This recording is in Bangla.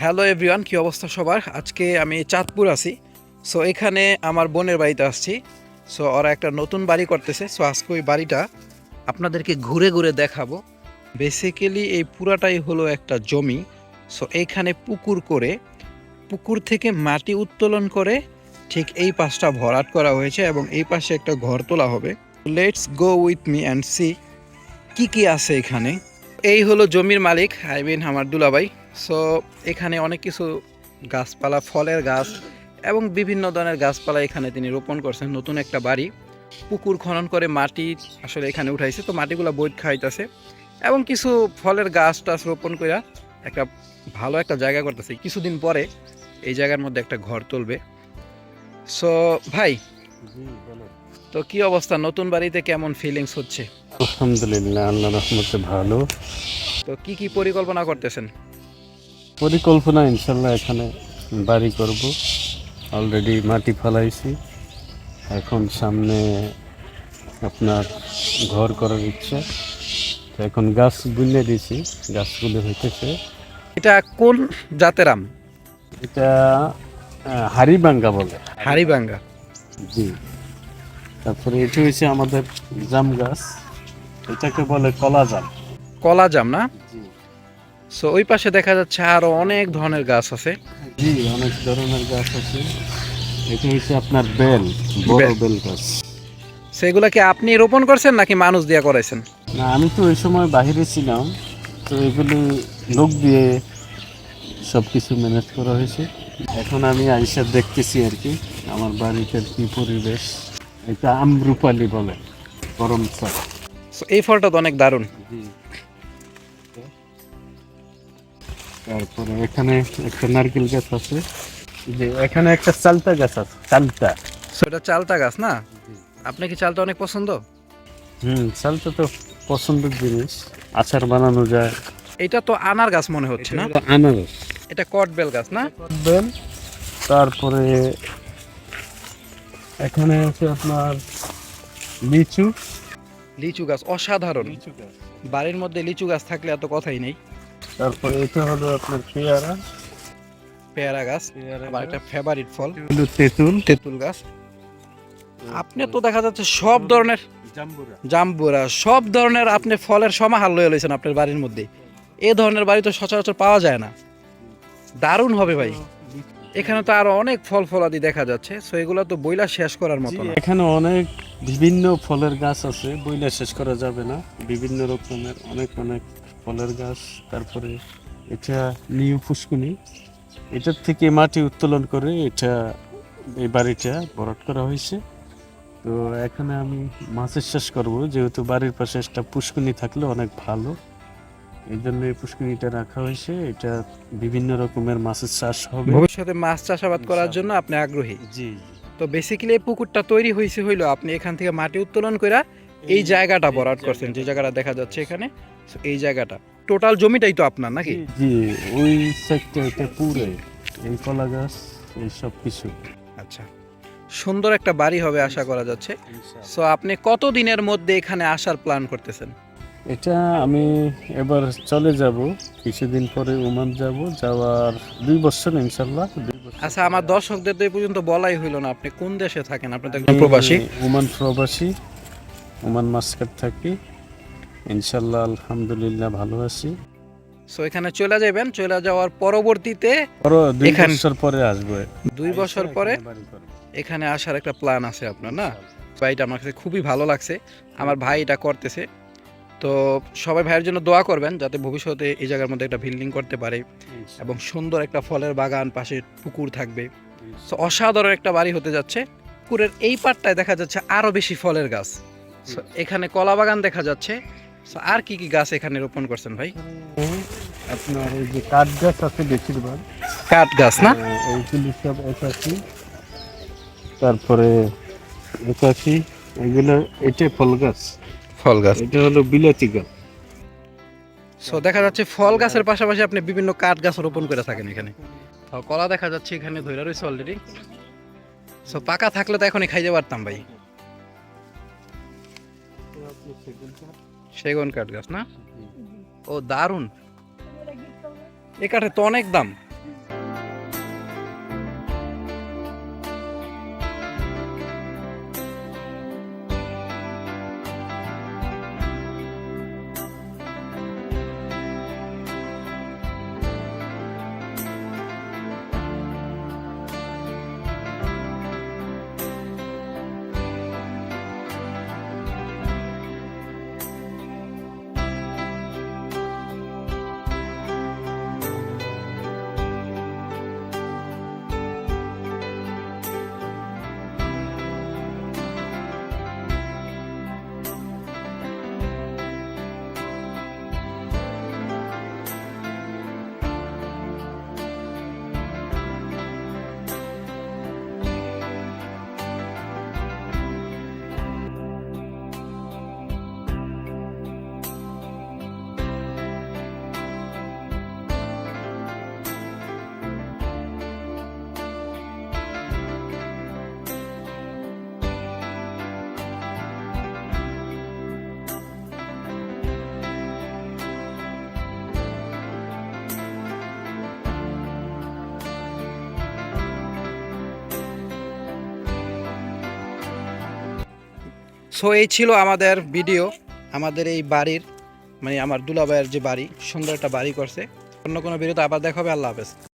হ্যালো এভরিওয়ান, কী অবস্থা সবার? আজকে আমি চাঁদপুর আছি। সো এখানে আমার বোনের বাড়িতে আসছি। সো ওরা একটা নতুন বাড়ি করতেছে। সো আজকে ওই বাড়িটা আপনাদেরকে ঘুরে ঘুরে দেখাবো। বেসিক্যালি এই পুরাটাই হলো একটা জমি। সো এইখানে পুকুর করে, পুকুর থেকে মাটি উত্তোলন করে ঠিক এই পাশটা ভরাট করা হয়েছে এবং এই পাশে একটা ঘর তোলা হবে। Let's go with me and see কি কি আছে এখানে। এই হলো জমির মালিক আই মিন আমার দুলাভাই। সো এখানে অনেক কিছু গাছপালা ফলের গাছ এবং বিভিন্ন ধরনের গাছপালা এখানে তিনি রোপণ করছেন। নতুন একটা বাড়ি। পুকুর খনন করে মাটি আসলে এখানে উঠাইছে। তো মাটিগুলো বইট খাইতেছে এবং কিছু ফলের গাছ টাছ রোপণ করে একটা ভালো একটা জায়গা করতেছে। কিছুদিন পরে এই জায়গার মধ্যে একটা ঘর তুলবে। সো ভাই তো কি অবস্থা? নতুন বাড়িতে কেমন ফিলিংস হচ্ছে? আলহামদুলিল্লাহ আল্লাহ রহমতে ভালো। তো কি কি পরিকল্পনা করতেছেন? পরিকল্পনা ইনশাল্লাহ এখানে বাড়ি করব। অলরেডি মাটি ফেলাইছি। এখন সামনে আপনার ঘর করার ইচ্ছা। তো এখন গাছ বুনে দিয়েছি গাছগুলো হইতেছে। এটা কোন জাতের আম? এটা হারিবাঙ্গা বলে। হারিবাঙ্গা জি। তারপরে এটা হচ্ছে আমাদের জাম গাছ। এটাকে বলে কলা জাম। কলা জাম না? জি। সো ওই পাশে দেখা যাচ্ছে আরও অনেক ধরনের গাছ আছে। জি অনেক ধরনের গাছ আছে। এটা হচ্ছে আপনার বেল বড় বেল। গাছ। সেগুলা কি আপনি রোপণ করছেন নাকি মানুষ দিয়ে করাইছেন? না আমি তো ওই সময় বাইরে ছিলাম তো এগুলি লোক দিয়ে সব কিছু ম্যানেজ করা হয়েছে। এখন আমি আইসা দেখতেছি আর কি আমার বাড়িতে কি পরিবেশ। এটা আমরুপালি বলে গরম এই ফলটা তো অনেক দারুণ। তারপরে এখানে একটা নারকেল গাছ আছে। যে এখানে একটা চালতা গাছ আছে চালতা। সেটা চালতা গাছ না? আপনি কি চালটা অনেক পছন্দ? হুম চালতা তো পছন্দের জিনিস আচার বানানো যায়। এটা তো আনার গাছ মনে হচ্ছে না? এটা আনারস। এটা কটবেল গাছ না? বেল তারপরে এখানে আছে আপনার লিচু। লিচু গাছ অসাধারণ। লিচু গাছ। বাড়ির মধ্যে লিচু গাছ থাকলে এত কথাই নেই। তারপরে এটা হলো আপনার পেয়ারা। পেয়ারা গাছ আবার একটা ফেভারিট ফল। হলো তেঁতুল। তেঁতুল গাছ। আপনি তো দেখা যাচ্ছে সব ধরনের জাম্বুরা। জাম্বুরা সব ধরনের আপনি ফলের সমাহার লয়ে লইছেন আপনার বাড়ির মধ্যে। এ ধরনের বাড়ি তো সচরাচর পাওয়া যায় না। দারুণ হবে ভাই। এখানে তো আরও অনেক ফল ফলাদি দেখা যাচ্ছে সো এগুলো তো বইলা শেষ করার মতো না। এখানে অনেক বিভিন্ন ফলের গাছ আছে বইলা শেষ করা যাবে না। বিভিন্ন রকমের অনেক অনেক ফলের গাছ তারপরে এটা নিউ পুষ্কুনি এটার থেকে মাটি উত্তোলন করে এটা এই বাড়িটা ভরাট করা হয়েছে। তো এখানে আমি মাছের চাষ করব যেহেতু বাড়ির পাশে একটা পুষ্কুনি থাকলে অনেক ভালো। এই জন্য এই পুষ্কুনিটা রাখা হয়েছে। এটা বিভিন্ন রকমের মাছের চাষ হবে। ভবিষ্যতে মাছ চাষাবাদ করার জন্য আপনি আগ্রহী। জি তো বেসিক্যালি এই পুকুরটা তৈরি হয়েছে হইল আপনি এখান থেকে মাটি উত্তোলন করে এই জায়গাটা ভরাট করছেন যে জায়গাটা দেখা যাচ্ছে এখানে এই জায়গাটা। টোটাল জমিটাই তো আপনার নাকি? জি ওই সেক্টর এটা পুরো এই কলা গাছ এই সব কিছু। আচ্ছা সুন্দর একটা বাড়ি হবে আশা করা যাচ্ছে। সো আপনি কত দিনের মধ্যে এখানে আসার প্ল্যান করতেছেন? এটা আমি এবার চলে যাব কিছুদিন পরে ওমান যাব যাওয়ার দুই বছর ইনশাল্লাহ আচ্ছা আমার দর্শকদের তো এই পর্যন্ত বলাই হইল না আপনি কোন দেশে থাকেন? আপনি তো প্রবাসী? ওমান প্রবাসী। ওমান মাস্কাট থাকি। ইনশাল্লাহ আলহামদুলিল্লাহ ভালো আছি। সো এখানে চলে যাবেন। চলে যাওয়ার পরবর্তীতে দুই বছর পরে আসব। দুই বছর পরে এখানে আসার একটা প্ল্যান আছে আপনার না? বাড়িটা আমার কাছে খুবই ভালো লাগছে। আমার ভাই এটা করতেছে। তো সবাই ভাইয়ের জন্য দোয়া করবেন যাতে ভবিষ্যতে এই জায়গার মধ্যে একটা বিল্ডিং করতে পারে এবং সুন্দর একটা ফলের বাগান পাশে পুকুর থাকবে। তো অসাধারণ একটা বাড়ি হতে যাচ্ছে। পুকুরের এই পাটটায় দেখা যাচ্ছে আরও বেশি ফলের গাছ। এখানে কলা বাগান দেখা যাচ্ছে। আর কি কি গাছ এখানে রোপণ করছেন ভাই? আপনার এই যে কাঠ গাছ আছে বেশিরভাগ। কাঠ গাছ না? হ্যাঁ, এইগুলি সব একাশি। তারপরে একাশি এগুলো এটা ফল গাছ। ফল গাছ। এটা হলো বিলাতি গাছ। সো দেখা যাচ্ছে ফল গাছের পাশাপাশি আপনি বিভিন্ন কাঠ গাছ রোপণ করে থাকেন এখানে। কলা দেখা যাচ্ছে এখানে ধরে রয়েছে অলরেডি সো পাকা থাকলে তো এখনই খাইতে পারতাম ভাই। সেগুন কাঠ গাছ না? ও দারুণ এ কাঠে তো অনেক দাম। সো এই ছিল আমাদের ভিডিও আমাদের এই বাড়ির মানে আমার দুলাভাইয়ের যে বাড়ি, সুন্দর একটা বাড়ি করছে। অন্য কোনো ভিডিওতে আবার দেখাবে আল্লাহ হাফেজ।